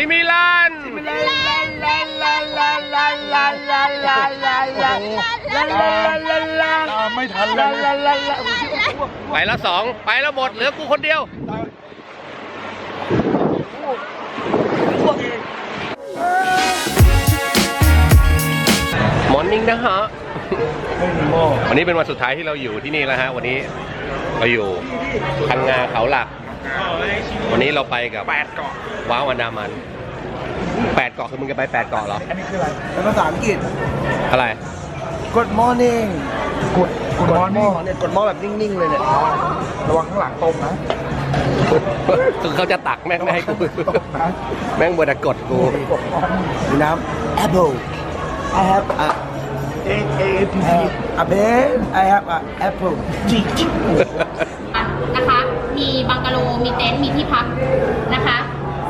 ซิมิลัน ตามไม่ทันเลยไปแล้วสองไปแล้วหมดเหลือกูคนเดียว มอร์นิ่งนะฮะ ไม่มีหม้อวันนี้เป็นวันสุดท้ายที่เราอยู่ที่นี่แล้วฮะ วันนี้เราอยู่พังงาเขาหลัก วันนี้เราไปกับแปดเกาะว้าวอันดามันแปดเกาะคือมึงจะไปแปดเกาะเหรอ อันนี้คืออะไรเป็นภาษาอังกฤษ อะไร Good morning กดกดมอนี่เนี่ยกดหม้อแบบนิ่งๆเลยเนี่ยระวังข้างหลังตรงนะคือเขาจะตักแม่งไม่ให้กูตกนะแม่งบดกดกูกดมอนี่มีน้ำ Apple I have a เอเอพี I have a pen I have a apple จิจินะคะ มีบังกะโลมีเต็นท์มีที่พักนะคะ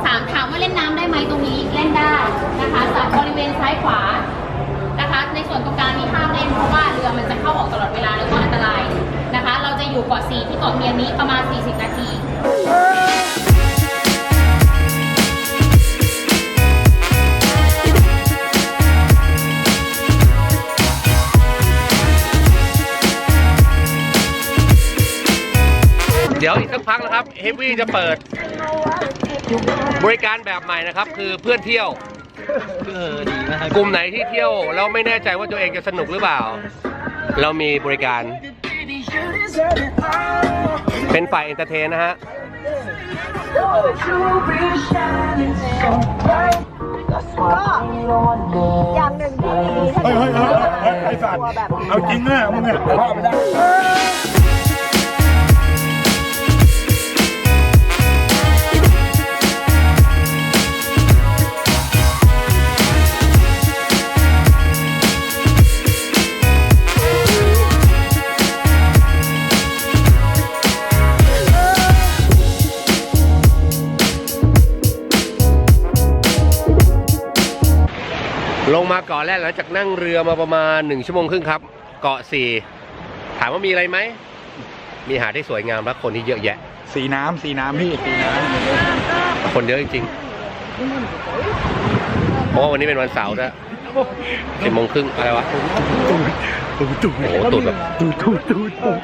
สามถามว่าเล่นน้ำได้ไหมตรงนี้เล่นได้นะคะสามบริเวณซ้ายขวานะคะ ในส่วนตรงกลางนี้ห้ามเล่นเพราะว่าเรือมันจะเข้าออกตลอดเวลาแล้วก็อันตรายนะคะ เราจะอยู่เกาะสีที่เกาะเมียนนี้ประมาณ 40 นาที เดี๋ยวอีกสักพักนะครับเฮฟวี่จะเปิด บริการแบบใหม่นะครับ คือเพื่อนเที่ยวกลุ่มไหนที่เที่ยวแล้วไม่แน่ใจว่าตัวเองจะสนุกหรือเปล่า เรามีบริการ เป็นฝ่ายเอนเตอร์เทนนะฮะอย่างหนึ่งที่ดีเฮ้ยเฮ้ยเฮ้ยเฮ้ยไอ้สัตว์เอาจริงนะมึงเนี่ยว่าไม่ได้ ลงมาเกาะแรกหลังจากนั่งเรือมาประมาณหนึ่งชั่วโมงครึ่งครับ เกาะสี่ถามว่ามีอะไรไหม มีหาดที่สวยงามและคนที่เยอะแยะ สีน้ำสีน้ำพี่สีน้คนเยอะจริงๆเพราะว่าวันนี้เป็นวันเสาร์ด้วยสิบโมงครึ่งอะไรวะำตูดตูดโอ้โหตูดแบบตูดตูดตูดตูด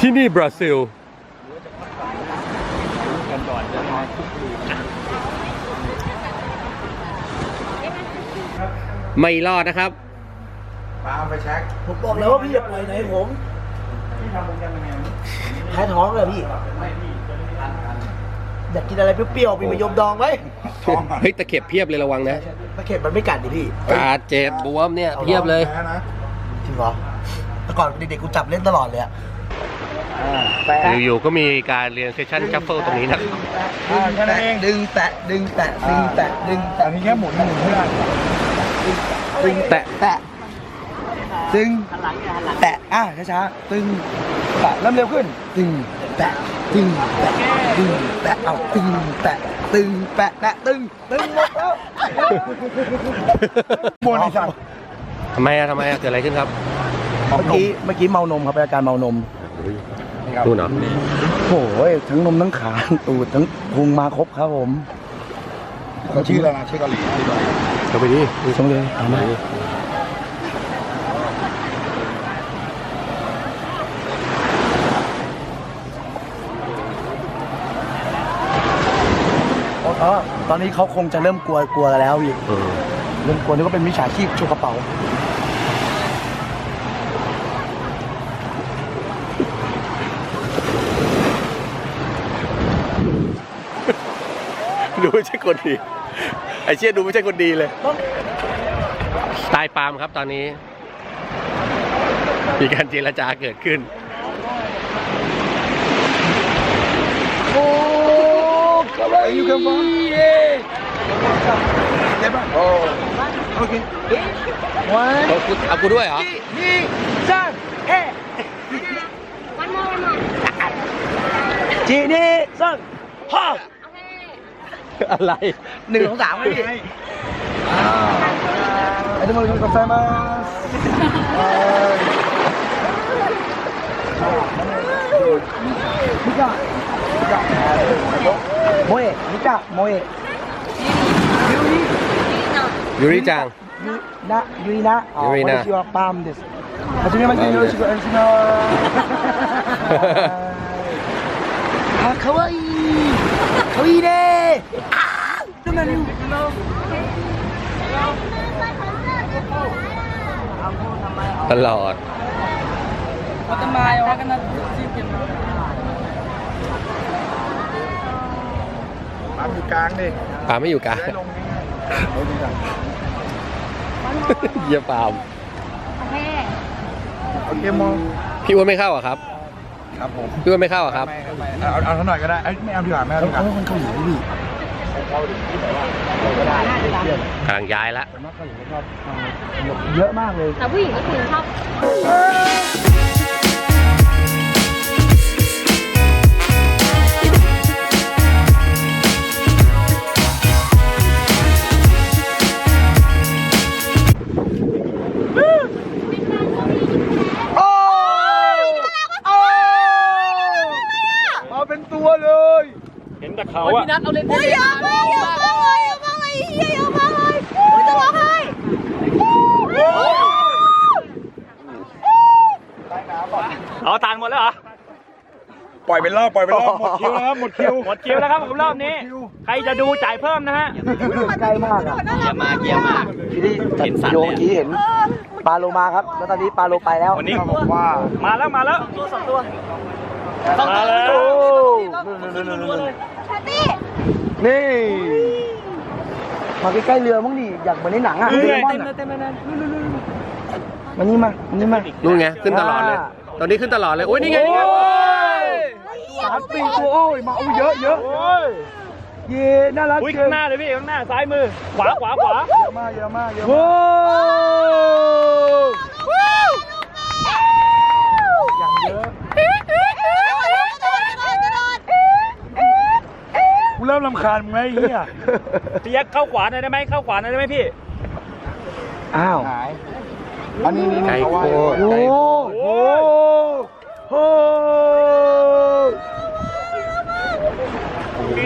ที่นี่บราซิล ไม่รอดนะครับตามไปเช็คผมบอกแล้วว่าพี่อย่าปล่อยไหนผมพี่ทำมึงยังไงแพ้ท้องเลยพี่อยากกินอะไรเปรี้ยวๆมีมะยมดองไหมท้องอะเฮ้ยตะเข็บเพียบเลยระวังนะตะเข็บมันไม่กัดดิพี่ตาเจ็บบวมเนี่ยเพียบเลยแพ้นะจริงเหรอแต่ก่อนเด็กๆกูจับเล่นตลอดเลยอะอยู่ๆก็มีการเรียนเซสชั่นชัฟเฟิลตรงนี้นะครับอ่าแค่นั้นเองดึงแตะดึงแตะดึงแตะดึงแต่แตะอันนี้แค่หมุนหมุนเพื่อน ดึงแตะแตะดึงแตะอะช้าๆตึงแตะเริ่มเร็วขึ้น ตึงแตะตึงแตะตึงแตะเอาตึงแตะตึงแตะแตะตึงตึงหมดแล้วบนไอ้สัตว์ทำไมอะทำไมอะเกิดอะไรขึ้นครับเมื่อกี้เมื่อกี้เมานมครับเป็นอาการเมานมนู่นเหรอโอ้ยทั้งนมทั้งขาตูดทั้งพุงมาครบครับผมเขาชื่ออะไรนะชื่อเกาหลีชื่อ เกาหลีเข้าไปดิดูชมเลยเอามาอ๋อตอนนี้เขาคงจะเริ่มกลัวกลัวกันแล้วพี่เออเริ่มกลัวนึกว่าเป็นมิจฉาชีพชูกระเป๋า ดูไม่ใช่คนดี ไอเชี่ยดูไม่ใช่คนดีเลยสไตล์ปาล์มครับตอนนี้ มีการเจรจาเกิดขึ้น โอ้กระไรอยู่กับมันได้ป่ะโอ้โอเควันเอากูเอากูด้วยเหรอนี่จังเอ๊ะวันมอวันมอจีนี่ซังฮ่า อะไร หนึ่งสองสามเลยพี่ไอ้ทุกคนกินกาแฟมาพี่ก็ โมเอะรู้จักโมเอะยูริ ยูริจัง ยูนะยูรินะอ๋อ ยูรินะ 私はパームですはじめましてよろしくお願いしますあ可愛い Sweetie! Ah! The menu. A lot. What am I? What can I do? ปลาอยู่กลางดิปลาไม่อยู่กลางเยี่ยปามโอเคโอเคมองพี่อ้วนไม่เข้าอะครับ ครับผมพี่อ้วนไม่เข้าอะครับ ไม่ไม่เอาเอาเอาเท่าหน่อยก็ได้เอ้ยไม่เอาดีกว่าไม่เอาแล้วดีกว่าเขาคนเกาหลีพี่กำลังย้ายละ แต่ว่าเกาหลีชอบเยอะมากเลย แต่ผู้หญิงก็คือชอบ เห็นแต่เขาอะเฮ้ยอย่ามาอย่ามาเลยอย่ามาเลยเฮียอย่ามาเลยโอ้ยจะร้องไห้เอาทานหมดแล้วเหรอ ปล่อยเป็นรอบปล่อยเป็นรอบหมดคิวแล้วครับหมดคิวหมดคิวแล้วครับผมรอบนี้ ใครจะดูจ่ายเพิ่มนะฮะ ใกล้มากอะเยี่ยมมากเยี่ยมมากทีนี้โยเมื่อกี้เห็นปลาโลมาครับ แล้วตอนนี้ปลาโลไปแล้ววันนี้เขาบอกว่า มาแล้วมาแล้วมาแล้วโอ้แพต ตี้นี่มาใกล้ๆเรือมั้งดิอยากเหมือนในหนังอะเต็เดมมอนเลยอะเต็มเลยมานี่มามานี่มานู่นไงขึ้นตลอดเลย ตอนนี้ขึ้นตลอดเลยโอ้ยนี่ไงนี่ไงสามสี่ตัวโอ้ยมาอุ้ยเยอะเยอะโอ้ยเย่น่ารักอุ้ยเกิข้านงหน้าเลยพี่ข้างหน้าซ้ายมือ ขวาขวาขวา เยอะมากเยอะมากเยอะโอ้มากอย่างเยอะ กู เริ่มรำคาญมึงแล้วไอ้เหี้ยพี่ยักษ์เข้าขวาหน่อยได้ไหมเข้าขวาหน่อยได้ไหมพี่ อ้าว หายอันนี้นี่ไก่เขาว่าโคตร โอ้ไก่โหโอ้โห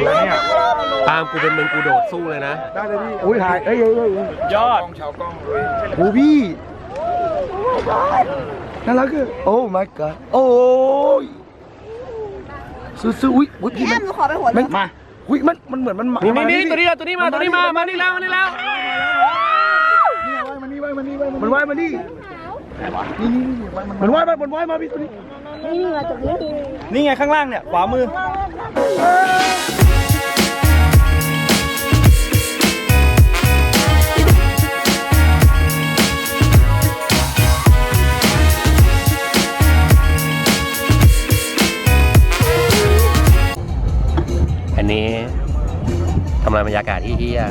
แล้วเนี่ยปาล์มกูเป็นมึงกูโดดสู้เลยนะ ได้เลยพี่อุ้ยถ่ายเอ้ยเอ้ยเอ้ยเอ้ยยอด กล้องชาวกล้องเลย โอ้พี่น่ารักอะโอ้ my god โอ้ยซื้อซื้ออุ้ยอุ้ยพี่แอมัมนหนูขอไปหัวมันมา อุ้ยมันมันเหมือนมันมานี่มานี่ตัวนี้ตัวนี้มาตัวนี้มามานี่แล้วมานี่แล้วนี่ไว้มันนี่ไว้มันนี่ไว้มันว่ายมาดินี่นี่นี่ไว้มันมันว่ายมามันว่ายมาพี่ตัวนี้นี่มาจากนี้นี่ไงข้างล่างเนี่ยขวามือ บรรยากาศที่เฮีย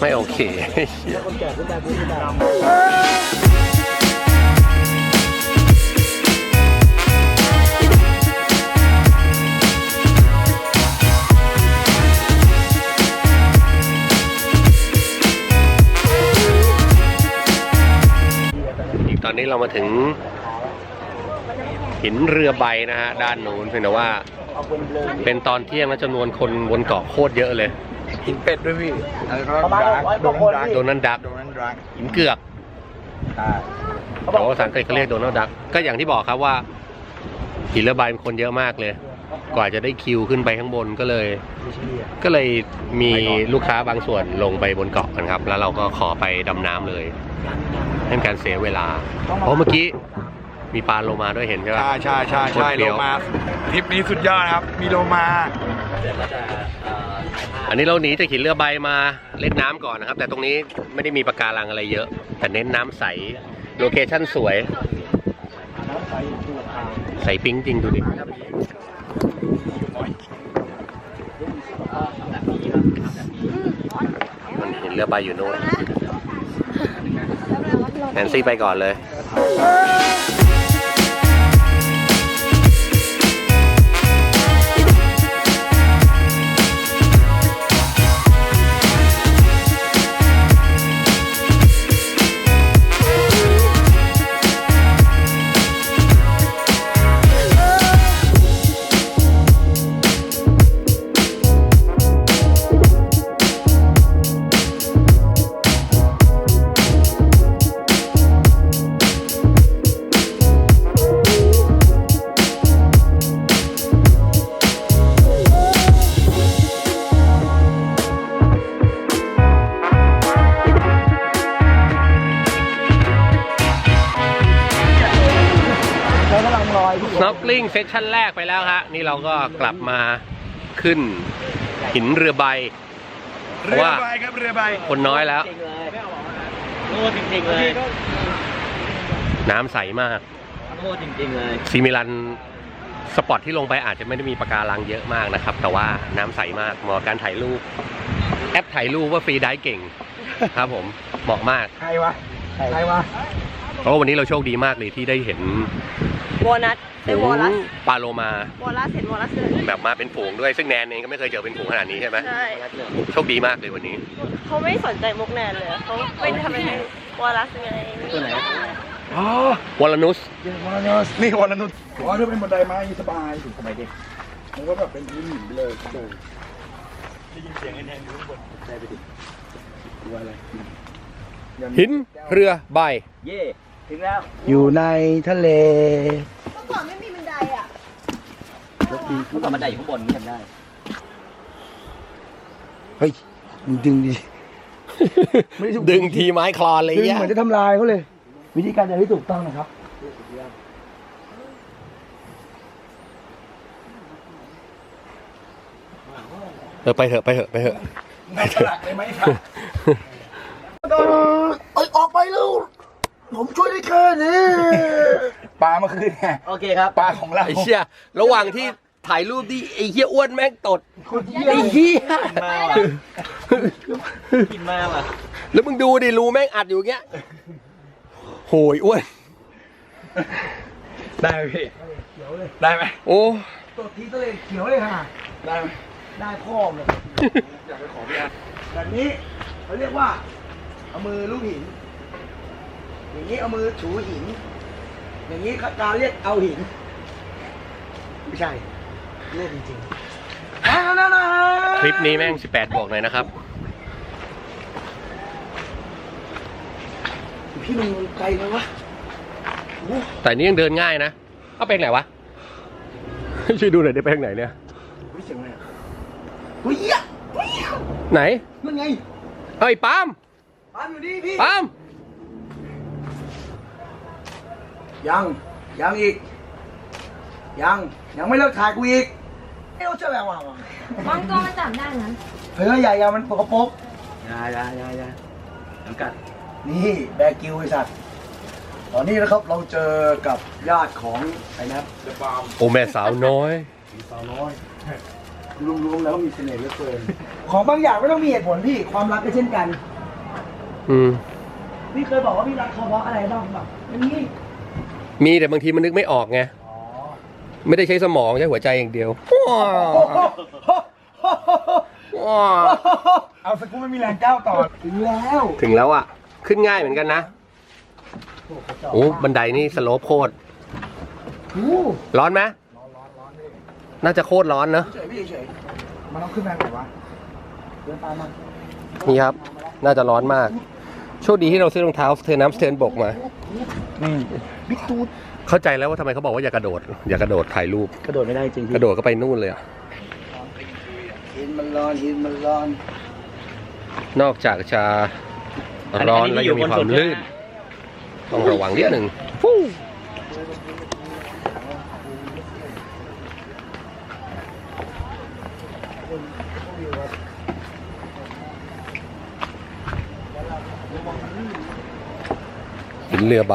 ไม่โอเคอีกตอนนี้เรามาถึง หินเรือใบนะฮะด้านนู้นเพียงแต่ว่าเป็นตอนเที่ยงแล้วจำนวนคนบนเกาะโคตรเยอะเลยหินเป็ดด้วยพี่อะไรก็ประมาณดาร์กร้อยโดกว่านคนดาร์กพี่ โดนัลดักโดนดาร์กหินเกือกใช่แต่ว่าภาษาอังกฤษเขาเรียกโดนัลดักก็อย่างที่บอกครับว่าหินเรือใบมันคนเยอะมากเลย กว่าจะได้คิวขึ้นไปข้างบนก็เลย ก็เลยมีลูกค้าบางส่วนลงไปบนเกาะกันครับ แล้วเราก็ขอไปดำน้ำเลยให้เป็นการเสียเวลาเพราะเมื่อกี้ มีปลาโลมาด้วยเห็นใช่ไหมใช่ใช่ใช่ใช่โคตรเฟี้โลยวมาทริปนี้สุดยอดนะครับ มีโลมา อันนี้เราหนีจากหินเรือใบมาเล่นน้ำก่อนนะครับ แต่ตรงนี้ไม่ได้มีปะการังอะไรเยอะ แต่เน้นน้ำใสโลเคชั่นสวยใสปิ๊งจริงดูดิมันเห็นเรือใบอยู่โน่นแนนซี่ไปก่อนเลย snorkeling เซสชั่นแรกไปแล้วฮะนี่เราก็กลับมาขึ้นหินเรือใบเรือว่าใบครับเรือใบคนน้อยแล้วจริงเลยโง่จริงๆเลยน้ำใสมากโง่จริงๆเลยซีมิลันสปอตที่ลงไปอาจจะไม่ได้มีปะการังเยอะมากนะครับ แต่ว่าน้ำใสมากเหมาะกับการถ่ายรูปแอปถ่ายรูปว่าฟรีได้เก่งครับผมเหมาะมากใครวะใครวะเพราะว่าวันนี้เราโชคดีมากเลยที่ได้เห็น วอลนัทเป็ฝูนวองลลัสปลาโลมาวอลลัสเห็นวอลลัสเลยแบบมาเป็นฝูงด้วยซึ่งแนนเองก็ไม่เคยเจอเป็นฝูงขนาดนี้ใช่ไหมใช่โชคดีมากเลยวันนี้ เขาไม่สนใจมุกแนนเลยเขาเป็นทำเป็นวอลลัสไงตัวไหนอ๋อวอลนุสวอลนัสนี่วอลนัสอ๋อถ้าเป็นบันไดไม้สบายถึงสบายเด็กมันก็แบบเป็นพื้นหินไปเลยโอ้โหได้ยินเสียงไอ้แนนอยู่ข้างบนได้ไปดิดูอะไรหินเรือใบ เย่ถึงแล้ว อยู่ในทะเลเมื่อ ก่อนไม่มีบันไดอะเมื่อก่อนมันได้อยู่ข้างบนนี่จำได้เฮ้ยมึงดึงดิ ไม่ได้ถูก ดึงทีไม้คลอนเลยดึงเนี่ยเหมือนจะทำลายเขาเลย วิธีการเดินที่ถูกต้องนะครับ เออไปเถอะไปเถอะไปเถอะนับสลักเลยไหมครับเอ้ยออกไปลูก ผมช่วยได้แค่นี้ปลาเมื่อคืนไงโอเคครับ ปลาของเราไอ้เชี่ยระหว่างที่ถ่ายรูปที่ไอ้เหี้ยอ้วนแม่งตดคนเยี่ยไอ้เหี้ยมาว่ะกินมาว่ะแล้วมึงดูดิรูแม่งอัดอยู่อย่างเงี้ยโหยอ้วนได้ไหมพี่ได้ไหมโอ้ตัวทีทะเลเขียวเลยค่ะได้ไหมได้พ่อเลยอยากไปขอพี่อาแบบนี้เขาเรียกว่าเอามือลูกหิน อย่างนี้เอามือถูหิน อย่างนี้เขาการเรียกเอาหิน ไม่ใช่เรียกจริงๆอ่านะนะคลิปนี้แม่ง 18บวกหน่อยนะครับ พี่มึงไกลไหมวะโอ้แต่นี่ยังเดินง่ายนะ เอาไปทางไหนวะ ช่วยดูหน่อยได้ไปทางไหนเนี่ยเฮ้ยเสียงอะไรอะเฮ้ยเหี้ยเฮ้ยไหน มันไง เฮ้ยปาล์มปาล์มอยู่นี่พี่ ปาล์ม ยัง ยังอีก ยัง ยังไม่เลิกถ่ายกูอีกเอ้าเจะแบบว่าบางตัวมันจับได้นะเฮ้ยใหญ่ยังมันปกปรกยายายายาน้ำกัด นี่แบร์กิวไอ้สัตว์ ตอนนี้นะครับเราเจอกับญาติของไอ้นัทเดอะบาร์มโอแม่สาวน้อย สาวน้อยรวมๆแล้วมีเสน่ห์เหลือเกิน ของบางอย่างไม่ต้องมีเหตุผลพี่ ความรักก็เช่นกัน อืม พี่เคยบอกว่าพี่รักเขาเพราะอะไรบ้างแบบอันนี้ มีแต่บางทีมันนึกไม่ออกไงไม่ได้ใช้สมองใช้หัวใจอย่างเดียวว้าวว้าวเอาสกูไม่มีแรงก้าวต่อถึงแล้ว ถึงแล้วอะ ขึ้นง่ายเหมือนกันนะโอ้บันไดนี่สโลปโคตรโอ้ร้อนไหมน่าจะโคตรร้อนเนอะเฉยพี่เฉยมันต้องขึ้นมาไหนวะเดินตามมานี่ครับ น่าจะร้อนมาก โชคดีที่เราซื้อรองเท้าเทอร์น้ำสเทอร์นบกมา บิ๊กตูดเข้าใจแล้วว่าทำไมเขาบอกว่าอย่ากระโดด อย่ากระโดดถ่ายรูป กระโดดไม่ได้จริงกระโดดก็ไปนู่นเลยอะหินมันร้อนหินมันร้อน นอกจากจะร้อนแล้วยังมีความลื่น ต้องระวังนิดหนึ่งฟู่หินเรือใบ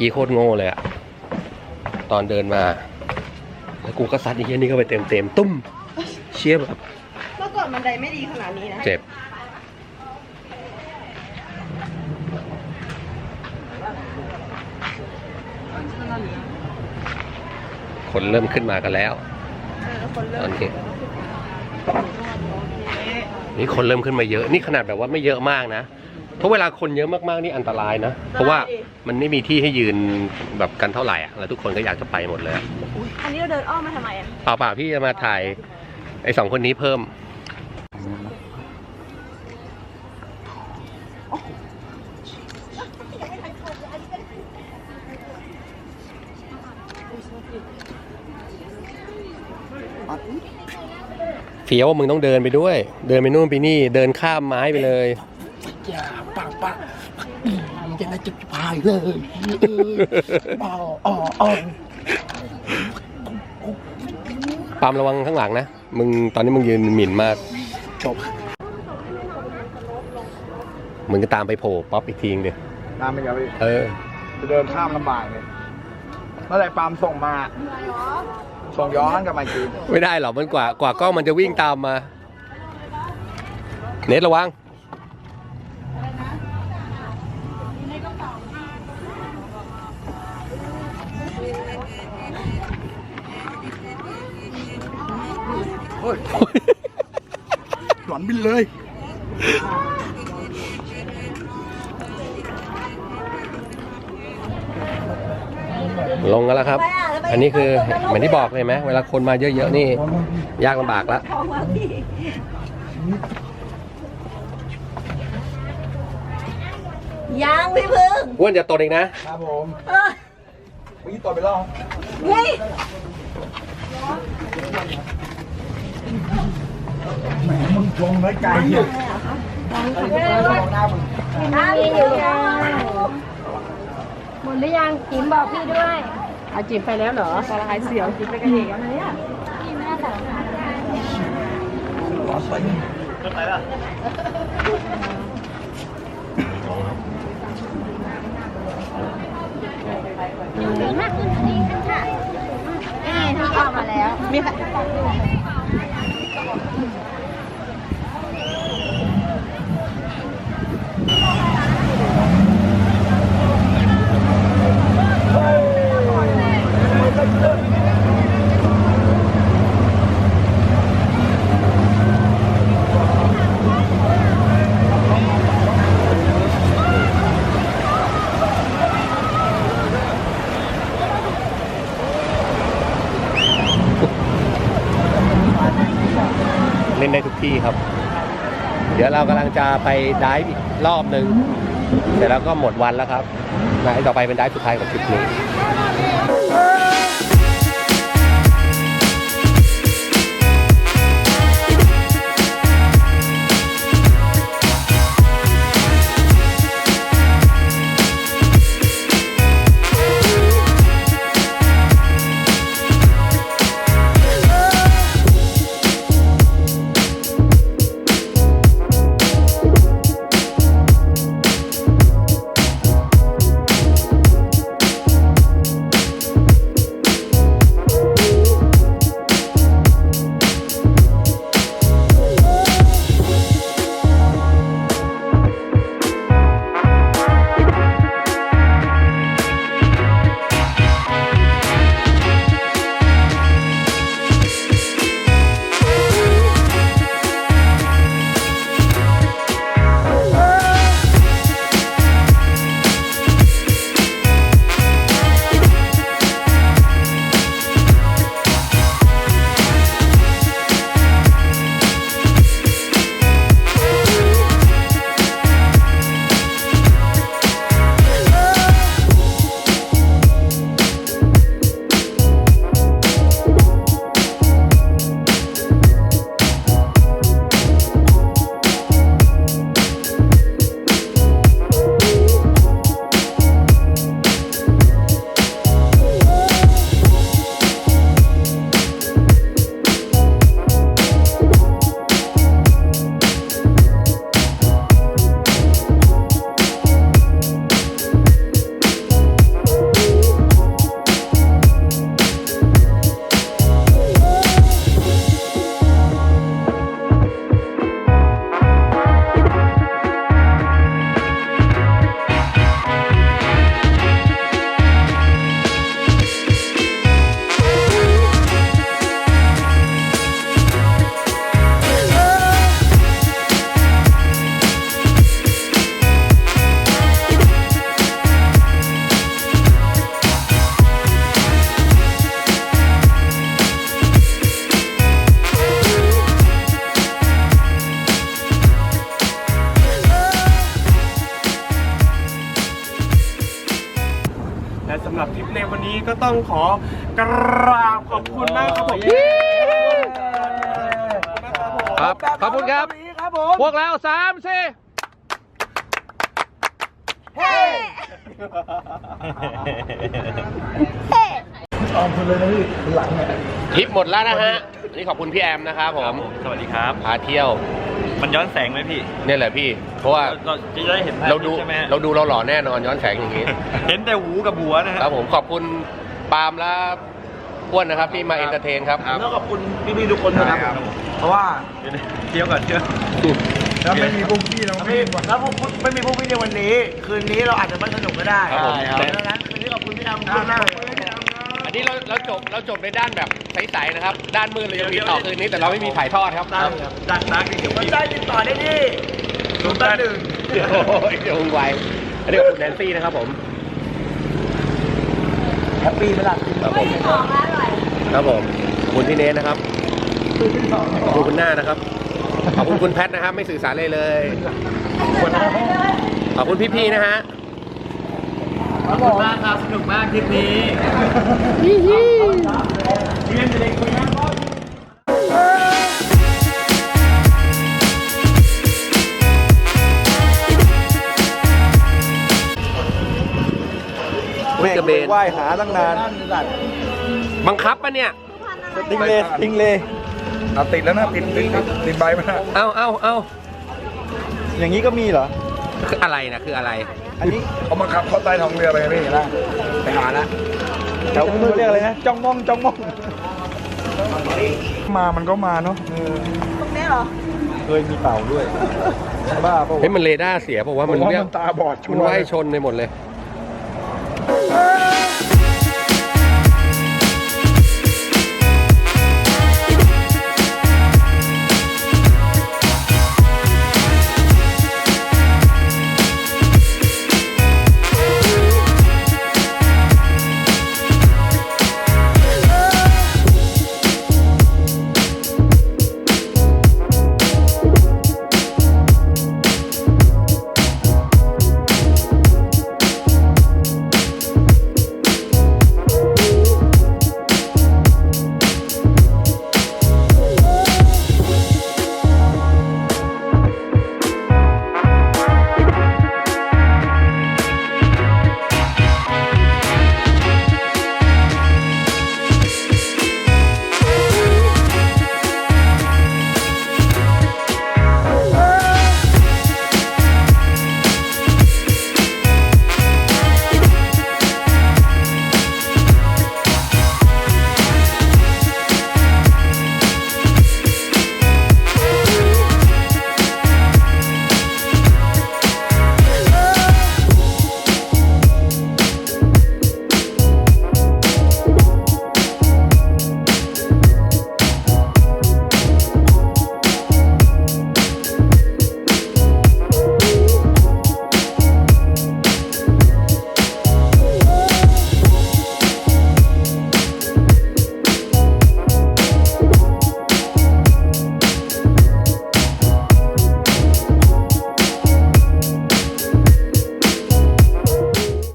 กี้โคตรโง่เลยอะตอนเดินมา แล้วกูก็ซัดไอ้เหี้ยนี่เข้าไปเต็มเต็มๆตุ้ม เชี่ยแบบเมื่อก่อนบันไดไม่ดีขนาดนี้นะเจ็บ คนเริ่มขึ้นมากันแล้วตอนนี้ นี่คนเริ่มขึ้นมาเยอะ นี่ขนาดแบบว่าไม่เยอะมากนะ เพราะเวลาคนเยอะมากๆนี่อันตรายนะ เพราะว่ามันไม่มีที่ให้ยืนแบบกันเท่าไหร่อะแล้วทุกคนก็อยากจะไปหมดเลยอะอันนี้เราเดินอ้อมมาทำไมอะเปล่าเปล่าพี่จะมาถ่ายไอ้สองคนนี้เพิ่มเฟี้ยวมึงต้องเดินไปด้วย เดินไปนู่นไปนี่ เดินข้ามไม้ไปเลยอย่าปังปัง จะได้จุดพายเลยอ๋ออ๋ออ๋อปามระวังข้างหลังนะ มึงตอนนี้มึงยืนหมิ่นมาก จบ มึงก็ตามไปโผล่ป๊อปอีกทีนึงดิน้ำไม่ยอมเออ จะเดินข้ามลำบากเลยเมื่อไหร่ปาล์มส่งมา ส่งย้อนกลับมาอีกที ไม่ได้หรอกมันกว่ากว่ากล้องมันจะวิ่งตามมา เน็ตระวัง หลอนบินเลย ลงกันแล้วครับ อันนี้คือเหมือนที่บอกเลยไหมเวลาคนมาเยอะๆนี่ ยากลำบากแล้วยังพี่พึ่งอ้วนจะตดอีกนะ ครับผมเออเมื่อกี้ต่อไปรอบเฮ้ย แหมมึงชงไว้ไกลเนี่ยน้ำมีอยู่หมดหรือยังจิ๋มบอกพี่ด้วยอาจิ๋มไปแล้วเหรอสาหายเสียวจิ๋มไปกันเองอะไรเนี่ยมากขึ้นดีกันค่ะนี่ที่เข้ามาแล้วมีค่ะ Thank you. นได้ทุกที่ครับ เดี๋ยวเรากำลังจะไปดิฟอีกรอบหนึ่งเสร็จแล้วก็หมดวันแล้วครับนะต่อไปเป็นดิฟสุดท้ายของทริปนี้ ต้องขอกราบขอบคุณมากครับผมครับขอบคุณครับ ครับผมพวกเราสามสี่ออมคนเลยนะพี่หลังเนี่ยทริปหมดแล้วนะฮะวันนี่ขอบคุณพี่แอมนะครับผม สวัสดีครับ พาเที่ยว มันย้อนแสงไหมพี่เนี่ยแหละพี่ เพราะว่าเราจะได้เห็นภพเราดูใช่ไหมฮะเราดูเราหล่อแน่นอนย้อนแสงอย่างนี้ เห็นแต่หูกับหัวนะฮะครับผมขอบคุณ ปาล์มและอ้วนนะครับที่มาเอนเตอร์เทนครับแล้วขอบคุณพี่ๆทุกคนนะครับเพราะว่าเที่ยวก่อนเที่ยวถ้าไม่มีพวกพี่เราไม่มีว่ะแล้วพวกไม่มีพวกพี่ในวันนี้ คืนนี้เราอาจจะไม่สนุกก็ได้ครับผม ดังนั้นคืนนี้ขอบคุณพี่ดำมากอันนี้เราเราจบเราจบในด้านแบบใสๆนะครับ ด้านมืดเรายังมีต่อคืนนี้แต่เราไม่มีถ่ายทอดครับดักดักเดี๋ยวสนพี่ใจติดต่อได้ที่ศูนย์แปดหนึ่ง โอ้ยเดี๋ยววุ่นวายอันนี้ขอบคุณแนนซี่นะครับผม แฮปปี้ไหมล่ะครับผมครับผมขอบคุณพี่เนทนะครับขอบคุณคุณหน้านะครับขอบคุณคุณแพทนะครับ ไม่สื่อสารเลยเลยขอบคุณพี่ๆนะฮะขอบคุณมากครับสนุกมากทริปนี้แม่งกระเบน ว่ายหาตั้งนานบังคับปะเนี่ย ติงเลติงเลเอาติดแล้วนะติดติดติดติดใบมาเอาเอาเอาอย่างนี้ก็มีเหรอ คืออะไรนะคืออะไร อันนี้เขามาขับเข้าใต้ท้องเรือไปพี่นะไปหาละแถวคุณเรียกอะไรนะจ้องมองจ้องมอง มามันก็มาเนาะเคยมีเต่าด้วยบ้าเปล่าเฮ้ยมันเรดาร์เสียเพราะว่ามันผมว่าเรียกมันตาบอดชัวมันร์ ว่ายชนในหมดเลยเ